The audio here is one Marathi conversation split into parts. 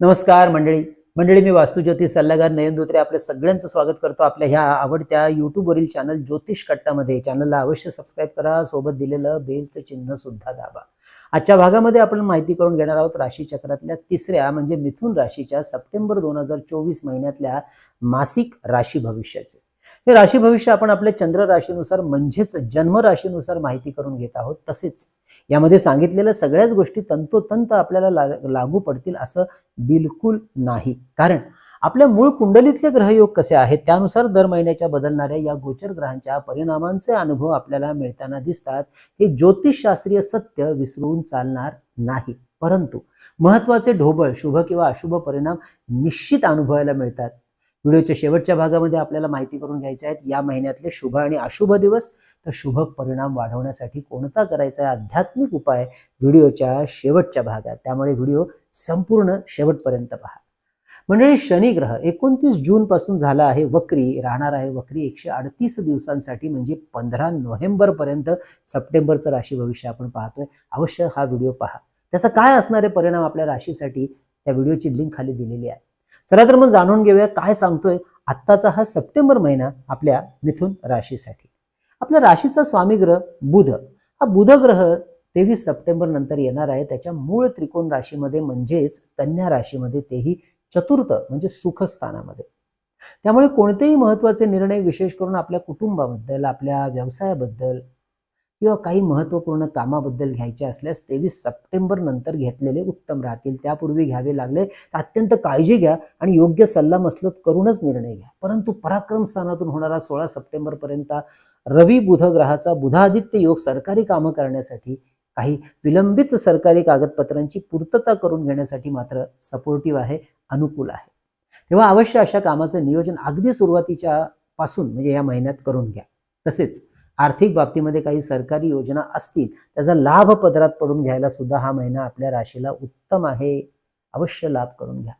नमस्कार मंडळी. मंडळी मी वास्तुज्योतिष सल्लागार नयन धोत्रे आपल्या सगळ्यांचं स्वागत करतो आपल्या ह्या आवडत्या युट्यूबवरील चॅनल ज्योतिष कट्टामध्ये. चॅनलला अवश्य सबस्क्राईब करा सोबत दिलेलं बेलचं चिन्ह सुद्धा दाबा. आजच्या भागामध्ये आपण माहिती करून घेणार आहोत राशी चक्रातल्या तिसऱ्या म्हणजे मिथुन राशीच्या सप्टेंबर दोन हजार चोवीस महिन्यातल्या मासिक राशी भविष्याचे. हे राशी भविष्य आपण आपल्या चंद्र राशीनुसार म्हणजेच जन्म राशीनुसार माहिती करून घेत आहोत तसेच यामध्ये सांगितलेल्या सगळ्याच गोष्टी तंतोतंत आपल्याला लागू पडतील असं बिलकुल नाही. कारण आपल्या मूळ कुंडलीतले ग्रहयोग कसे आहेत त्यानुसार दर महिन्याच्या बदलणाऱ्या या गोचर ग्रहांच्या परिणामांचे अनुभव आपल्याला मिळताना दिसतात. हे ज्योतिषशास्त्रीय सत्य विसरून चालणार नाही. परंतु महत्त्वाचे ढोबळ शुभ किंवा अशुभ परिणाम निश्चित अनुभवायला मिळतात. व्हिडिओच्या शेवटच्या भागामध्ये आपल्याला माहिती करून घ्यायच्या आहेत या महिन्यातले शुभ आणि अशुभ दिवस तर शुभ परिणाम वाढवण्यासाठी कोणता करायचा आहे आध्यात्मिक उपाय व्हिडिओच्या शेवटच्या भागात. त्यामुळे व्हिडिओ संपूर्ण शेवटपर्यंत पहा. मंडळी शनी ग्रह एकोणतीस जून पासून झाला आहे वक्री राहणार आहे वक्री एकशे अडतीस दिवसांसाठी म्हणजे पंधरा नोव्हेंबर पर्यंत सप्टेंबरचं राशी भविष्य आपण पाहतोय. अवश्य हा व्हिडिओ पहा. त्याचा काय असणारे परिणाम आपल्या राशीसाठी त्या व्हिडिओची लिंक खाली दिलेली आहे. चला तर मग जाणून घेऊया काय सांगतोय आत्ताचा हा सप्टेंबर महिना आपल्या मिथुन राशीसाठी. आपल्या राशीचा स्वामी ग्रह बुध. हा बुध ग्रह तेवीस सप्टेंबर नंतर येणार आहे. त्याच्या मूळ त्रिकोण राशीमध्ये म्हणजेच कन्या राशीमध्ये तेही चतुर्थ म्हणजे सुखस्थानामध्ये त्यामुळे कोणतेही महत्त्वाचे निर्णय विशेष करून आपल्या कुटुंबाबद्दल आपल्या व्यवसायाबद्दल किंवा काही महत्त्वपूर्ण कामाबद्दल घ्यायचे असल्यास तेवीस सप्टेंबर नंतर घेतलेले उत्तम राहतील. त्यापूर्वी घ्यावे लागले तर अत्यंत काळजी घ्या आणि योग्य सल्ला मसलत करूनच निर्णय घ्या. परंतु पराक्रम स्थानातून होणारा सोळा सप्टेंबर पर्यंत रवी बुध ग्रहाचा बुधादित्य योग सरकारी कामं करण्यासाठी काही विलंबित सरकारी कागदपत्रांची पूर्तता करून घेण्यासाठी मात्र सपोर्टिव्ह आहे अनुकूल आहे. तेव्हा अवश्य अशा कामाचं नियोजन अगदी सुरुवातीच्या पासून म्हणजे या महिन्यात करून घ्या. तसेच आर्थिक बाबतीमध्ये काही सरकारी योजना असतील त्याचा लाभ पदरात पडून घ्यायला सुद्धा हा महिना आपल्या राशीला उत्तम आहे. अवश्य लाभ करून घ्या.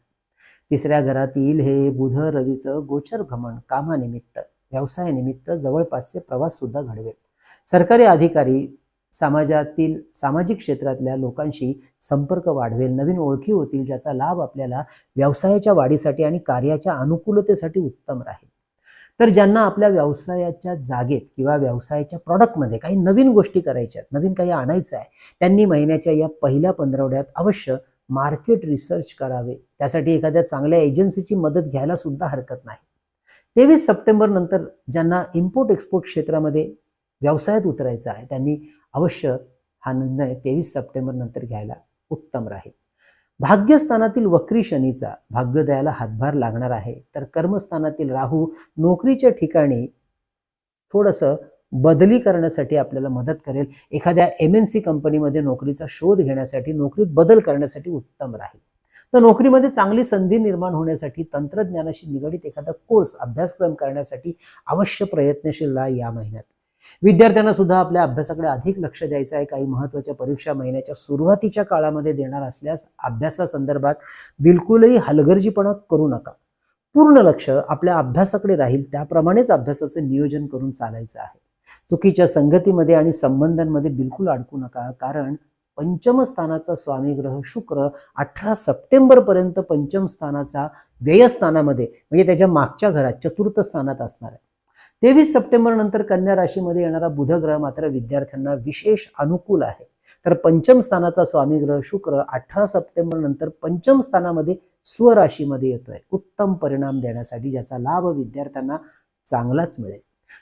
तिसऱ्या घरातील हे बुध रवीचं गोचर भ्रमण कामानिमित्त व्यवसायानिमित्त जवळपासचे प्रवास सुद्धा घडवेल. सरकारी अधिकारी समाजातील सामाजिक क्षेत्रातल्या लोकांशी संपर्क वाढवेल नवीन ओळखी होतील ज्याचा लाभ आपल्याला व्यवसायाच्या वाढीसाठी आणि कार्याच्या अनुकूलतेसाठी उत्तम राहील. तर ज्यांना आपल्या व्यवसायाच्या जागेत किंवा व्यवसायाच्या प्रॉडक्टमध्ये काही नवीन गोष्टी करायच्या आहेत नवीन काही आणायचं आहे त्यांनी महिन्याच्या या पहिल्या पंधरवड्यात अवश्य मार्केट रिसर्च करावे. त्यासाठी एखाद्या चांगल्या एजन्सीची मदत घ्यायला सुद्धा हरकत नाही. तेवीस सप्टेंबर नंतर ज्यांना इम्पोर्ट एक्सपोर्ट क्षेत्रामध्ये व्यवसायात उतरायचं आहे त्यांनी अवश्य हा निर्णय तेवीस सप्टेंबर नंतर घ्यायला उत्तम राहील. भाग्यस्थानातील वक्री शनीचा भाग्योदयाला हातभार लागणार आहे. तर कर्मस्थानातील राहू नोकरीच्या ठिकाणी थोडंसं बदली करण्यासाठी आपल्याला मदत करेल. एखाद्या एम एन सी कंपनीमध्ये नोकरीचा शोध घेण्यासाठी नोकरीत बदल करण्यासाठी उत्तम राहील. तर नोकरीमध्ये चांगली संधी निर्माण होण्यासाठी तंत्रज्ञानाशी निगडित एखादा कोर्स अभ्यासक्रम करण्यासाठी अवश्य प्रयत्नशील राहा या महिन्यात. विद्यार्थ्यांना सुद्धा आपल्या अभ्यासाकडे अधिक लक्ष द्यायचं आहे. काही महत्त्वाच्या परीक्षा महिन्याच्या सुरुवातीच्या काळामध्ये देणार असल्यास अभ्यासासंदर्भात बिलकुलही हलगर्जीपणा करू नका. पूर्ण लक्ष आपल्या अभ्यासाकडे राहील. त्याप्रमाणेच अभ्यासाचं नियोजन करून चालायचं आहे. चुकीच्या संगतीमध्ये आणि संबंधांमध्ये बिलकुल अडकू नका कारण पंचम स्थानाचा स्वामी ग्रह शुक्र अठरा सप्टेंबर पर्यंत पंचम स्थानाचा व्ययस्थानामध्ये म्हणजे त्याच्या मागच्या घरात चतुर्थ स्थानात असणार आहे. तेवीस सप्टेंबर नंतर कन्या राशीमध्ये येणारा बुध ग्रह मात्र विद्यार्थ्यांना विशेष अनुकूल आहे. तर पंचम स्थानाचा स्वामी ग्रह शुक्र अठरा सप्टेंबर नंतर पंचम स्थानामध्ये स्वराशीमध्ये येतोय. उत्तम परिणाम देण्यासाठी ज्याचा लाभ विद्यार्थ्यांना चांगलाच मिळेल.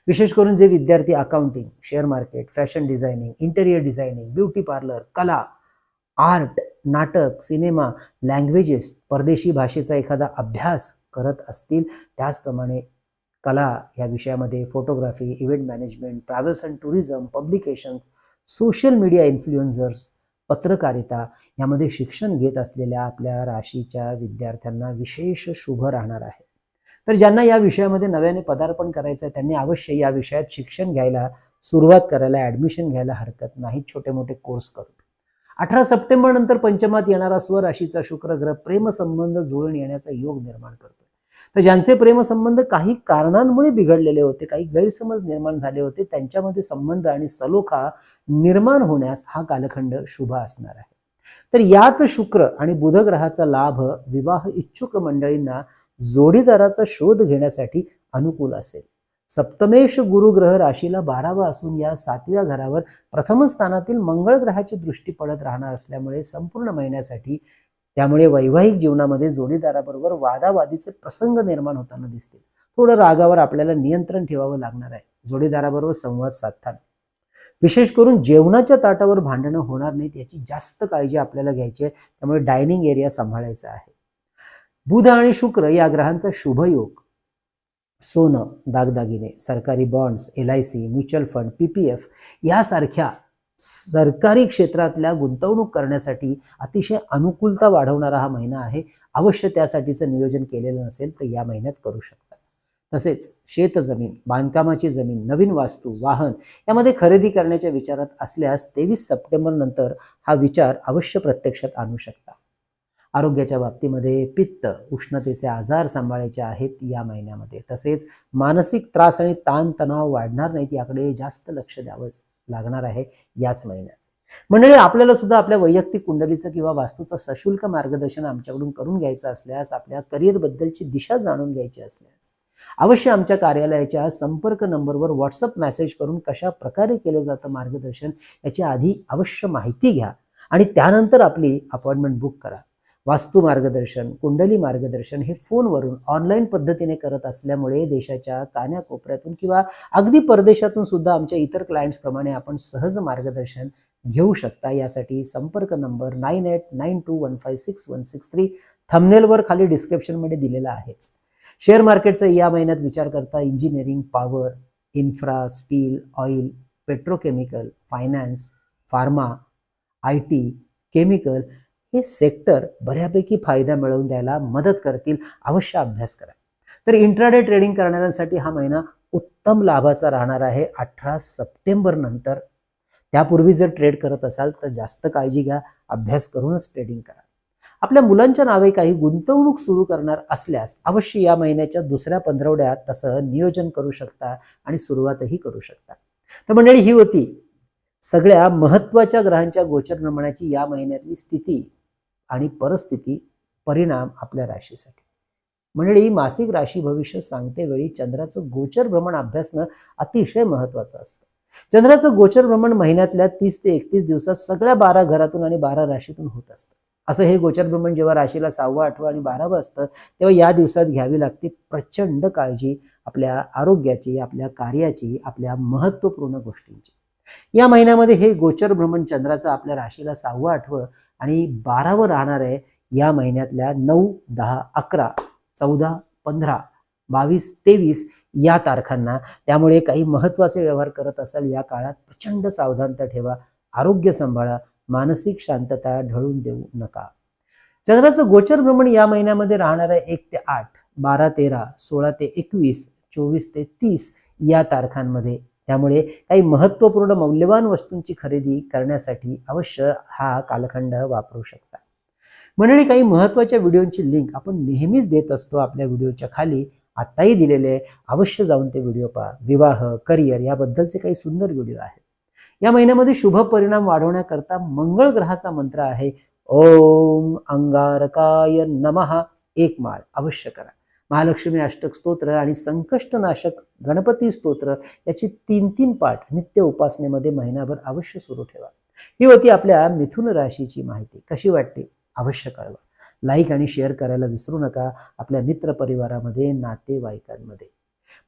विशेष करून जे विद्यार्थी accounting share market fashion designing interior designing beauty parlour कला आर्ट नाटक सिनेमा लँग्वेजेस परदेशी भाषेचा एखादा अभ्यास करत असतील त्याचप्रमाणे कला या विषयामध्ये photography event management travels and tourism publication social media influencers पत्रकारिता यामध्ये शिक्षण घेत असलेल्या आपल्या राशीच्या विद्यार्थ्यांना विशेष शुभ राहणार आहे. तर ज्यांना या विषयामध्ये नव्याने पदार्पण करायचं आहे त्यांनी अवश्य या विषयात शिक्षण घ्यायला सुरुवात करायला ॲडमिशन घ्यायला हरकत नाही. छोटे मोठे कोर्स करून अठरा सप्टेंबर नंतर पंचमात येणारा स्वराशीचा शुक्र ग्रह प्रेमसंबंध जुळून येण्याचा योग निर्माण करतो. तर ज्यांचे प्रेमसंबंध काही कारणांमुळे बिघडलेले होते काही गैरसमज निर्माण झाले होते त्यांच्यामध्ये संबंध आणि सलोखा निर्माण होण्यास हा कालखंड शुभ असणार आहे. तर याच शुक्र आणि बुध ग्रहाचा लाभ विवाह इच्छुक मंडळींना जोडीदाराचा शोध घेण्यासाठी अनुकूल असेल. सप्तमेश गुरु ग्रह राशीला बारावा असून या सातव्या घरावर प्रथम स्थानातील मंगळ ग्रहाची दृष्टी पडत राहणार असल्यामुळे संपूर्ण महिन्यासाठी त्यामुळे वैवाहिक जीवनामध्ये जोडीदाराबरोबर वादावादीचे प्रसंग निर्माण होताना दिसतील. थोडं रागावर आपल्याला नियंत्रण ठेवावं लागणार आहे. जोडीदाराबरोबर संवाद साधताना. विशेष करून जेवणाच्या ताटावर भांडणं होणार नाहीत याची जास्त काळजी आपल्याला घ्यायची आहे. त्यामुळे डायनिंग एरिया सांभाळायचा आहे. बुध आणि शुक्र या ग्रहांचा शुभयोग सोनं दागदागिने सरकारी bonds L I C mutual fund P P F यासारख्या सरकारी क्षेत्रातल्या गुंतवणूक करण्यासाठी अतिशय अनुकूलता वाढवणारा हा महिना आहे. अवश्य त्यासाठीचं नियोजन केलेलं नसेल तर या महिन्यात करू शकता. तसेच शेतजमीन बांधकामाची जमीन नवीन वास्तू वाहन यामध्ये खरेदी करण्याच्या विचारात असल्यास तेवीस सप्टेंबर नंतर हा विचार अवश्य प्रत्यक्षात आणू शकता. आरोग्याच्या बाबतीमध्ये पित्त उष्णतेचे आजार सांभाळायचे आहेत या महिन्यामध्ये. तसेच मानसिक त्रास आणि ताणतणाव वाढणार नाहीत याकडे जास्त लक्ष द्यावं लागणार आहे याच महिन्यात. मंडळी आपल्याला सुद्धा आपल्या वैयक्तिक कुंडलीचं किंवा वास्तूचं सशुल्क मार्गदर्शन आमच्याकडून करून घ्यायचं असल्यास आपल्या करिअरबद्दलची दिशा जाणून घ्यायची असल्यास अवश्य आमच्या कार्यालयाच्या संपर्क नंबरवर व्हॉट्सअप मेसेज करून कशा प्रकारे केलं जातं मार्गदर्शन याची आधी अवश्य माहिती घ्या आणि त्यानंतर आपली अपॉइंटमेंट बुक करा. वास्तू मार्गदर्शन कुंडली मार्गदर्शन हे फोनवरून ऑनलाईन पद्धतीने करत असल्यामुळे देशाच्या कान्याकोपऱ्यातून किंवा अगदी परदेशातून सुद्धा आमच्या इतर क्लायंट्सप्रमाणे आपण सहज मार्गदर्शन घेऊ शकता. यासाठी संपर्क number nine eight nine two one five six one six three थमनेलवर खाली डिस्क्रिप्शनमध्ये दिलेला आहेच. शेअर मार्केटचा या महिन्यात विचार करता engineering power infra steel oil petrochemical finance pharma I T chemical हे सेक्टर बऱ्यापैकी फायदा मिळवून द्यायला मदत करतील अवश्य अभ्यास करा. तर इंट्राडे ट्रेडिंग करणाऱ्यांसाठी हा महिना उत्तम लाभाचा राहणार आहे. अठरा सप्टेंबर नंतर. त्यापूर्वी जर ट्रेड करत असाल तर जास्त काळजी घ्या अभ्यास करूनच ट्रेडिंग करा. आपल्या मुलांच्या नावे काही गुंतवणूक सुरू करणार असल्यास अवश्य या महिन्याच्या दुसऱ्या पंधरवड्यात तसं नियोजन करू शकता आणि सुरुवातही करू शकता. तर मंडळी ही होती सगळ्या महत्त्वाच्या ग्रहांच्या गोचर नमनाची या महिन्यातली स्थिती. आणि परिस्थिती परिणाम आपल्या राशीसाठी. मंडळी मासिक राशी भविष्य सांगते वेळी चंद्राचं गोचर भ्रमण अभ्यासणं अतिशय महत्वाचं असतं. चंद्राचं गोचर भ्रमण महिन्यातल्या तीस ते एकतीस दिवसात सगळ्या बारा घरातून आणि बारा राशीतून होत असतं. असं हे गोचर भ्रमण जेव्हा राशीला सहावं आठवं आणि बारावं असतं तेव्हा या दिवसात घ्यावी लागते प्रचंड काळजी आपल्या आरोग्याची आपल्या कार्याची आपल्या महत्त्वपूर्ण गोष्टींची. या महिन्यामध्ये हे गोचर भ्रमण चंद्राचं आपल्या राशीला सहावं आठवं आणि बारावं राहणार आहे या महिन्यातल्या नऊ दहा अकरा चौदा पंधरा बावीस तेवीस या तारखांना. त्यामुळे काही महत्त्वाचे व्यवहार करत असाल या काळात प्रचंड सावधानता ठेवा आरोग्य सांभाळा मानसिक शांतता ढळून देऊ नका. चंद्राचं गोचर भ्रमण या महिन्यामध्ये राहणार आहे एक ते आठ बारा तेरा सोळा ते एकवीस चोवीस ते तीस या तारखांमध्ये. त्यामुळे काही महत्त्वपूर्ण मौल्यवान वस्तूंची खरेदी करण्यासाठी अवश्य हा कालखंड वापरू शकता. मंडळी काही महत्त्वाच्या व्हिडिओंची लिंक आपण नेहमीच देत असतो आपल्या व्हिडिओच्या खाली. आत्ताही दिलेले अवश्य जाऊन ते व्हिडिओ पहा. विवाह करिअर याबद्दलचे काही सुंदर व्हिडिओ आहेत. या महिन्यामध्ये शुभ परिणाम वाढवण्याकरता मंगळ ग्रहाचा मंत्र आहे. ओम अंगारकाय नमहा एक माळ अवश्य करा. महालक्ष्मी अष्टक स्तोत्र आणि संकष्टनाशक गणपती स्तोत्र याची तीन तीन पाठ नित्य उपासनेमध्ये महिनाभर अवश्य सुरू ठेवा. ही होती आपल्या मिथुन राशीची माहिती. कशी वाटते अवश्य कळवा. लाईक आणि शेअर करायला विसरू नका आपल्या मित्र परिवारामध्ये नातेवाईकांमध्ये.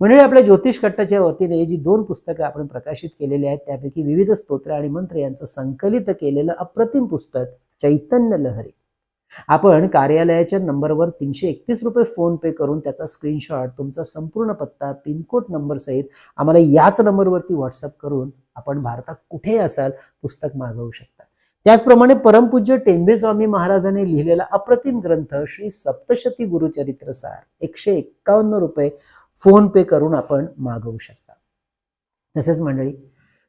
म्हणजे आपल्या ज्योतिष कट्टाच्या वतीने जी दोन पुस्तकं आपण प्रकाशित केलेली आहेत त्यापैकी विविध स्तोत्र आणि मंत्र यांचं संकलित केलेलं अप्रतिम पुस्तक चैतन्य लहरी. आपण कार्यालयाच्या नंबरवर तीनशे एकतीस रुपये फोन पे करून त्याचा स्क्रीनशॉट तुमचा संपूर्ण पत्ता पिनकोड नंबर सहित आम्हाला याच नंबरवरती व्हॉट्सअप करून आपण भारतात कुठेही असाल पुस्तक मागवू शकता. त्याचप्रमाणे परमपूज्य टेंबे स्वामी महाराजांनी लिहिलेला अप्रतिम ग्रंथ श्री सप्तशती गुरुचरित्र सार एकशे एक्कावन्न रुपये फोन पे करून आपण मागवू शकता. तसेच मंडळी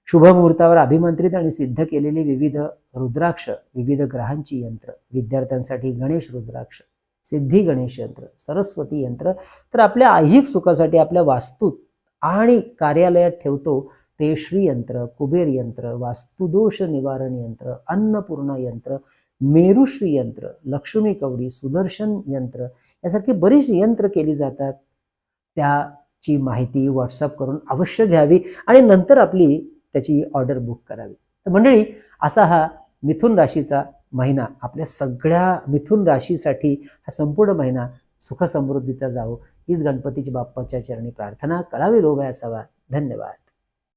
शुभ मुहूर्तावर अभिमंत्रित आणि सिद्ध केलेली विविध रुद्राक्ष विविध ग्रहांची यंत्र विद्यार्थ्यांसाठी गणेश रुद्राक्ष सिद्धी गणेश यंत्र सरस्वती यंत्र तर आपल्या ऐहिक सुखासाठी आपल्या वास्तूत आणि कार्यालयात ठेवतो ते श्रीयंत्र कुबेर यंत्र वास्तुदोष निवारण यंत्र अन्नपूर्णा यंत्र मेरुश्री यंत्र लक्ष्मी कवडी सुदर्शन यंत्र यासारखी बरीच यंत्र केली जातात. त्याची माहिती व्हॉट्सअप करून अवश्य घ्यावी आणि नंतर आपली त्याची ऑर्डर बुक करावी. तर मंडळी असा हा मिथुन राशीचा महिना आपल्या सगळ्या मिथुन राशीसाठी हा संपूर्ण महिना सुखसमृद्धीचा जावो. हीच गणपतीची बाप्पाच्या चरणी प्रार्थना. कळावी रोगाय असावा. धन्यवाद.